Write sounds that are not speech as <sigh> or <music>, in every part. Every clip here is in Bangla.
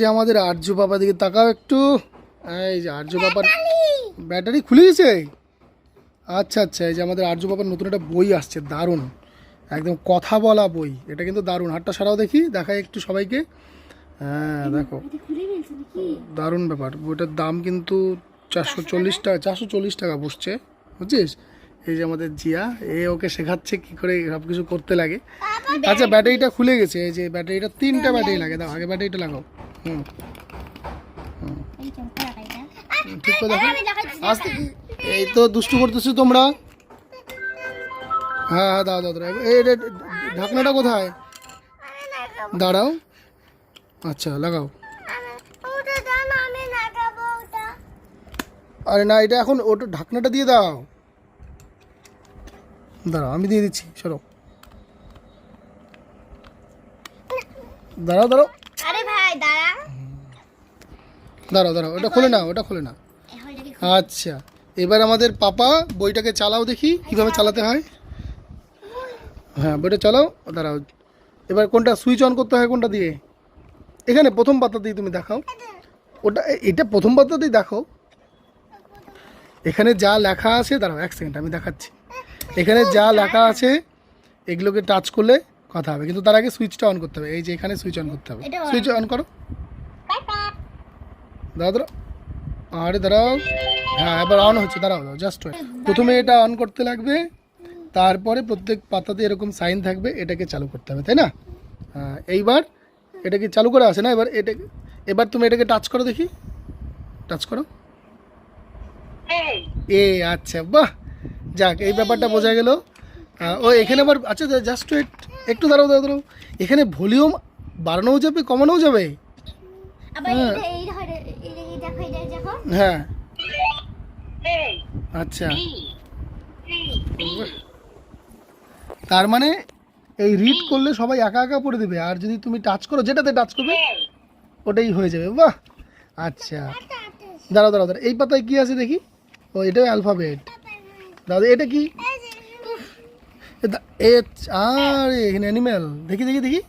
যে আমাদের আর্য বাবা দিকে তাকাও একটু। এই যে আর্য বাবার ব্যাটারি! খুলে গেছে আচ্ছা আচ্ছা এই যে আমাদের আর্য বাবার নতুন একটা বই আসছে দারুণ। একদম কথা বলা বই এটা কিন্তু দারুণ। হাটটা সারাও দেখি দেখাই একটু সবাইকে। হ্যাঁ দেখো। দারুণ ব্যাপার। বইটার দাম কিন্তু চারশো চল্লিশ টাকা চারশো চল্লিশ টাকা বসছে বুঝছিস? এই যে আমাদের জিয়া এ ওকে শেখাচ্ছে কি করে সব কিছু করতে লাগে। আচ্ছা ব্যাটারিটা খুলে গেছে এই যে ব্যাটারিটা তিনটা ব্যাটারি লাগে দাও আগে ব্যাটারিটা লাগাও। হুম। ঠিক করে আস্তে এই তো দুষ্টু করতেছো তোমরা? হ্যাঁ হ্যাঁ দাও দাও এই ঢাকনাটা কোথায়? দাঁড়াও। আচ্ছা লাগাও। আরে না এটা এখন ওটা ঢাকনাটা দিয়ে দাও। দাঁড়াও আমি দিয়ে দিচ্ছি সরো। দাঁড়াও দাঁড়াও। ভাই দাঁড়া। দাঁড়াও দাঁড়াও ওটা খুলে না ওটা খুলে না আচ্ছা এবার আমাদের পাপা বইটাকে চালাও দেখি কীভাবে চালাতে হয়। হ্যাঁ বইটা চালাও দাঁড়াও। এবার কোনটা সুইচ অন করতে হয় কোনটা দিয়ে? এখানে প্রথম পাতা দিয়ে তুমি দেখাও। ওটা এটা প্রথম পাতা দিয়ে দেখো এখানে যা লেখা আছে দাঁড়াও এক সেকেন্ড আমি দেখাচ্ছি। এখানে যা লেখা আছে এগুলোকে টাচ করলে কথা হবে। কিন্তু তার আগে সুইচটা অন করতে হবে। এই যে এখানে সুইচ অন করতে হবে। সুইচ অন করো। দাঁড়াও আরে দাঁড়াও। হ্যাঁ এবার অন হচ্ছে। দাঁড়াও জাস্ট প্রথমে এটা অন করতে লাগবে। তারপরে প্রত্যেক পাতাতে এরকম সাইন থাকবে। এটাকে চালু করতে হবে তাই না? হ্যাঁ এইবার এটাকে চালু করা আছে না? এবার এটা এবার তুমি এটাকে টাচ করো দেখি। টাচ করো। এ আচ্ছা বাহ। যাক এই ব্যাপারটা বোঝা গেল। ও এখানে আবার আচ্ছা জাস্ট ওয়েট একটু দাঁড়াও দাঁড়াও দাঁড়াও। এখানে ভলিউম বাড়ানোও যাবে কমানোও যাবে? হ্যাঁ। হ্যাঁ। আচ্ছা। তার মানে এই রিড করলে সবাই একা একা পড়ে দেবে আর যদি তুমি টাচ করো যেটাতে টাচ করবে ওটাই হয়ে যাবে বাহ। আচ্ছা। দাঁড়াও দাঁড়াও দাঁড়াও এই পাতায় কি আছে দেখি? ও এটাও অ্যালফাবেট দাদা এটা কি? এ আরে এখানে অ্যানিম্যাল দেখি দেখি দেখি।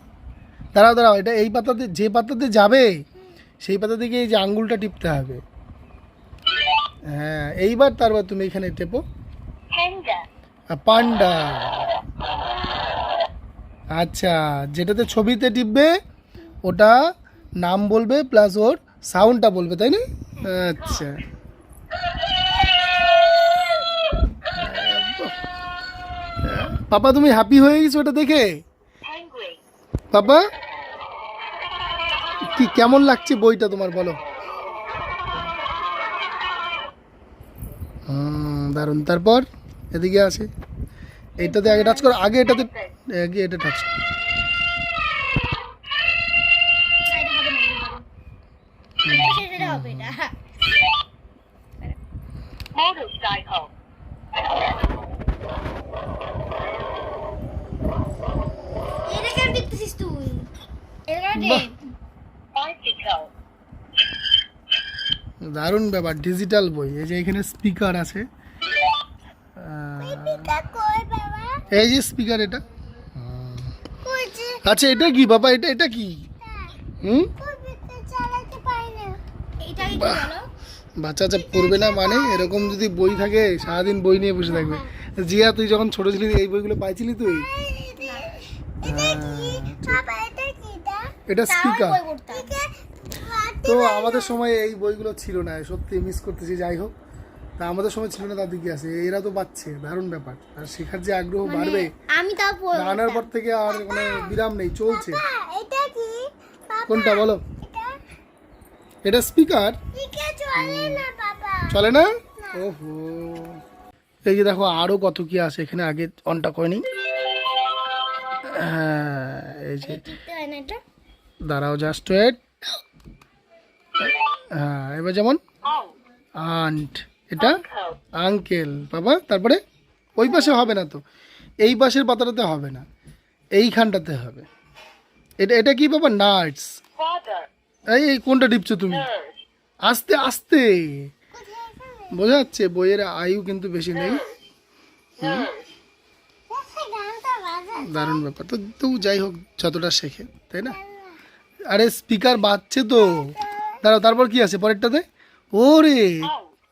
দাঁড়াও দাঁড়াও এটা এই পাতাতে যে পাতাতে যাবে সেই পাতা থেকে এই যে আঙ্গুলটা টিপতে হবে। হ্যাঁ এইবার তারপর তুমি এখানে টেপো। পান্ডা। আচ্ছা যেটাতে ছবিতে টিপবে ওটা নাম বলবে প্লাস ওর সাউন্ডটা বলবে তাই না? আচ্ছা। পাপা, তুমি হ্যাপি হয়ে গেছো ওটা দেখে? পাপা? কি, কেমন লাগছে বইটা তোমার, বলো? দারুণ। তারপর? এদিকে আছে এইটাতে আগে টাচ করো। আগে এটাতে, আগে এটা টাচ এটা হবে না এটা হবে না motorcycle, এটা কেন দেখতেছিস তুই এটা কেন বাহ। bicycle, দারুণ ব্যাপার ডিজিটাল বই। এই যে এখানে স্পিকার আছে। আহ, কই বাবা। এই যে স্পিকার এটা। আচ্ছা এটা কি বাবা? এটা এটা কি? হুম? বাচ্চা বাচ্চা পড়বে না মানে? এরকম যদি বই থাকে সারাদিন বই নিয়ে বসে থাকবে। জিয়া তুই যখন ছোট ছিলি এই বইগুলো পাইছিলি তুই? বাবা এটা স্পিকার তো আমাদের সময় এই বইগুলো ছিল না সত্যি মিস করতেছি যাই হোক। তা আমাদের সময় ছিল না তার দিকে আছে। এরা তো পাচ্ছে দারুণ ব্যাপার। আর শেখার যে আগ্রহ বাড়বে আমি তাও আনার পর থেকে আর মানে বিরাম নেই চলছে। এটা কি? কোনটা বলো? এটা স্পিকার চলে না বাবা চলে না? ওহো। এই যে দেখো আরও কত কি আছে এখানে আগে অনটা করেনি হ্যাঁ এই যে দাঁড়াও জাস্ট ওয়েট হ্যাঁ এবার যেমন আন্ট এটা আঙ্কেল বাবা তারপরে ওই পাশে হবে না তো। এই পাশের পাতাটাতে হবে না এইখানটাতে হবে। এটা এটা কি বাবা? Father, এই এই কোনটা টিপছো তুমি? আস্তে আস্তে। বোঝা যাচ্ছে বইয়ের আয়ু কিন্তু বেশি নেই। দারুণ ব্যাপার। তো তো যাই হোক যতটা শেখে তাই না? আরে স্পিকার বাজছে তো। দাঁড়াও, তারপর কি আছে পরেরটাতে? ওরে,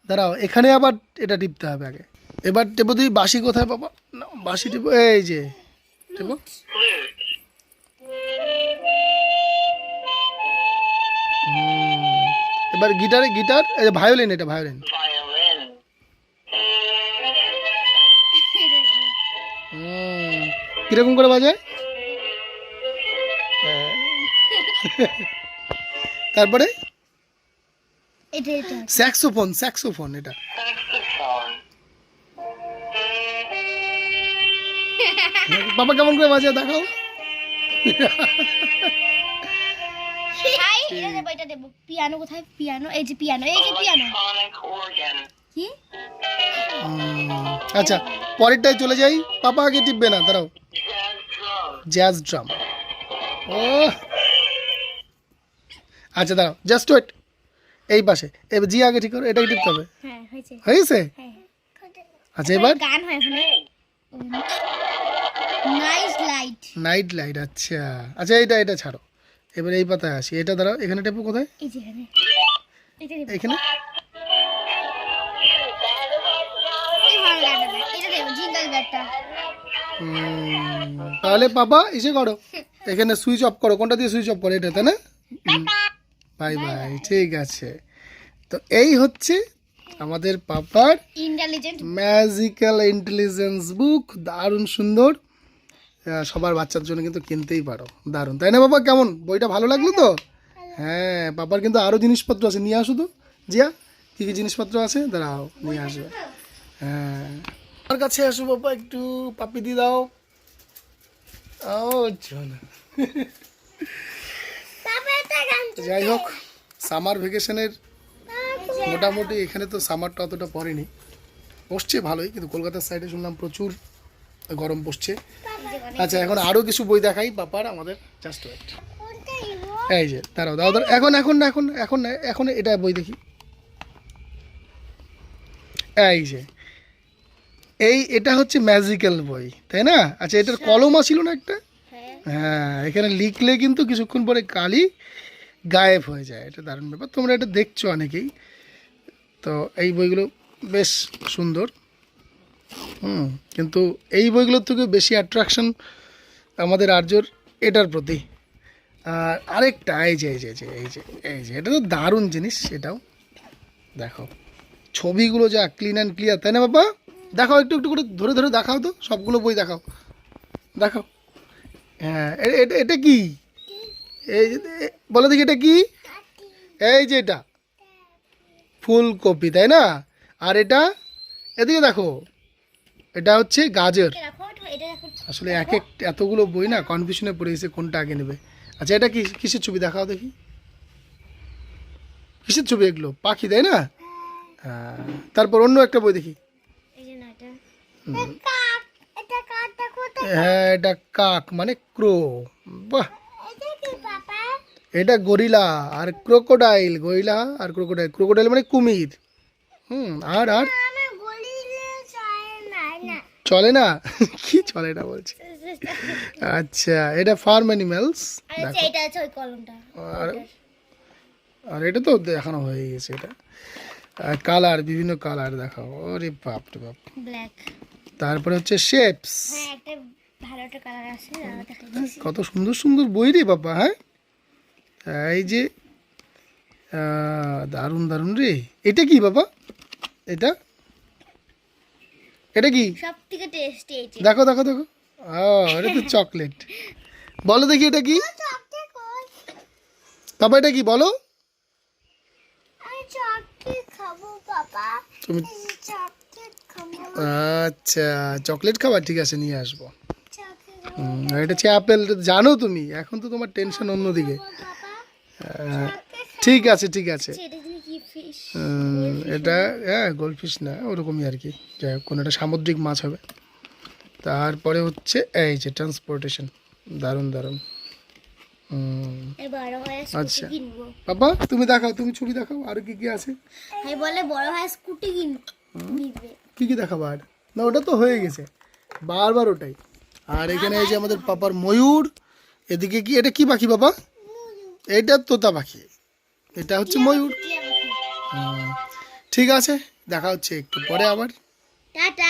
দাঁড়াও, এখানে আবার এটা টিপতে হবে আগে। এবার টেপো তুই বাসি কোথায় বাবা বাসি টেপো, এই যে, টেপো। এবার গিটারে, গিটার, এই যে ভায়োলিন, এটা ভায়োলিন. কীরকম করে বাজায়? তারপরে? এটা এটা। স্যাক্সোফোন স্যাক্সোফোন এটা. বাবা কেমন করে বাজায় দেখাও। পিয়ানো কোথায়? পিয়ানো এই যে পিয়ানো এই যে পিয়ানো। কি? আচ্ছা পরেরটায় চলে যাই। পাপা আগে টিপবে না দাঁড়াও। জ্যাজ ড্রাম ও আচ্ছা দাঁড়াও জাস্ট ওয়েট এই পাশে। এবার জি আগে ঠিক করো এটাই ঠিক হবে হ্যাঁ হয়েছে। হয়েছে? হ্যাঁ আচ্ছা এবার? গান হয় নাইস লাইট নাইট লাইট আচ্ছা। আচ্ছা এইটা এটা ছাড়ো। এবার এই পাতায় আসি। এটা দাঁড়াও এখানে টেপো কোথায়? এই যে এখানে। এটা। এটা তাহলে পাপা এসে করো। এখানে সুইচ অফ করো। কোনটা দিয়ে সুইচ অফ করো? এটা তাই না বাই বাই ঠিক আছে। তো এই হচ্ছে আমাদের পাপার ইন্টেলিজেন্ট ম্যাজিক্যাল ইন্টেলিজেন্স বুক দারুণ সুন্দর। সবার বাচ্চার জন্য কিন্তু কিনতেই পারো। দারুণ তাই না বাবা কেমন? বইটা ভালো লাগল তো? হ্যাঁ বাবার কিন্তু আরও জিনিসপত্র আছে। নিয়ে আসো তো। জিয়া কী কী জিনিসপত্র আছে? দাঁড়াও নিয়ে আসবে হ্যাঁ। আমার কাছে আসো বাবা একটু পাপি দিয়ে দাও। ও শোনা যাই হোক সামার ভ্যাকেশনের মোটামুটি এখানে তো সামারটা অতটা পড়েনি। পড়ছে ভালোই কিন্তু কলকাতার সাইডে শুনলাম প্রচুর গরম পড়ছে আচ্ছা এখন আরও কিছু বই দেখাই বাপার আমাদের জাস্ট ওয়েট এই যে দাঁড়াও দাও দাঁড়াও এখন এখন না এখন এখন না এখন এটা বই দেখি। এই যে এই এটা হচ্ছে ম্যাজিক্যাল বই তাই না? আচ্ছা এটার কলমা ছিল না একটা? হ্যাঁ এখানে লিখলে কিন্তু কিছুক্ষণ পরে কালি গায়েব হয়ে যায়, এটা দারুণ ব্যাপার। তোমরা এটা দেখছ অনেকেই। তো এই বইগুলো বেশ সুন্দর। হুম, কিন্তু এই বইগুলোর থেকে বেশি অ্যাট্রাকশন আমাদের আর্যর এটার প্রতি। আর আরেকটা, এই যে এই যে এই যে এই যে এটা তো দারুণ জিনিস সেটাও। দেখো, ছবিগুলো যা ক্লিন অ্যান্ড ক্লিয়ার তাই না বাবা? দেখাও একটু একটু করে, ধরে ধরে দেখাও তো, সবগুলো বই দেখাও। দেখাও। হ্যাঁ এটা এটা কি? এই বলো দেখি এটা কি? এই যে এটা। ফুলকপি তাই না? আর এটা? এদিকে দেখো। এটা হচ্ছে গাজর। আসলে এক এক এতগুলো বই না কনফিউশনে পড়ে গেছে কোনটা আগে নেবে। আচ্ছা এটা কি কিসের ছবি? দেখাও দেখি। কিসের ছবি এগুলো? পাখি তাই না? তারপর অন্য একটা বই দেখি। হ্যাঁ এটা কাক মানে ক্রো। বাহ! এটা গরিলা আর ক্রোকোডাইল গরিলা আর ক্রোকোডাইল। ক্রোকোডাইল মানে কুমির। হুম আর আর? চলে না <laughs> কি চলে না বলছে? আচ্ছা এটা ফার্ম অ্যানিমেলস। আচ্ছা আর আর এটা তো দেখানো হয়ে গেছে এটা। কালার বিভিন্ন কালার দেখাও। ওরে বাপ রে বাপ। ব্ল্যাক তারপরে হচ্ছে শেপস। হ্যাঁ একটা ভালো একটা কালার আছে দাঁড়াও কত সুন্দর সুন্দর বই রে বাবা হ্যাঁ? এই যে দারুণ দারুণ রে। এটা কি বাবা? এটা? এটা কি? সব থেকে টেস্টি দেখো দেখো দেখো। ও এটা তো <laughs> চকলেট বলো দেখি এটা কি? বাবা এটা কি বলো? তুমি আচ্ছা চকলেট খাবার ঠিক আছে নিয়ে আসব। এটা হচ্ছে অ্যাপেল এটা জানো তুমি? এখন তো তোমার টেনশন অন্যদিকে। ঠিক আছে ঠিক আছে। এটা হ্যাঁ গোল্ডফিশ না ওরকমই আর কি। যাই হোক কোনো একটা সামুদ্রিক মাছ হবে। তারপরে হচ্ছে এই যে ট্রান্সপোর্টেশন দারুণ দারুণ। আচ্ছা। বাবা তুমি দেখাও তুমি ছবি দেখাও আর কি কি আছে? বলে বড় হয়ে স্কুটি কি কি দেখাবো আর? না ওটা তো হয়ে গেছে। বারবার ওটাই। আর এখানে এই যে আমাদের পাপার ময়ূর এদিকে কি এটা কি পাখি বাবা? এইটা তোতা পাখি। এটা হচ্ছে ময়ূর। ঠিক আছে দেখা হচ্ছে একটু পরে আবার। টাটা।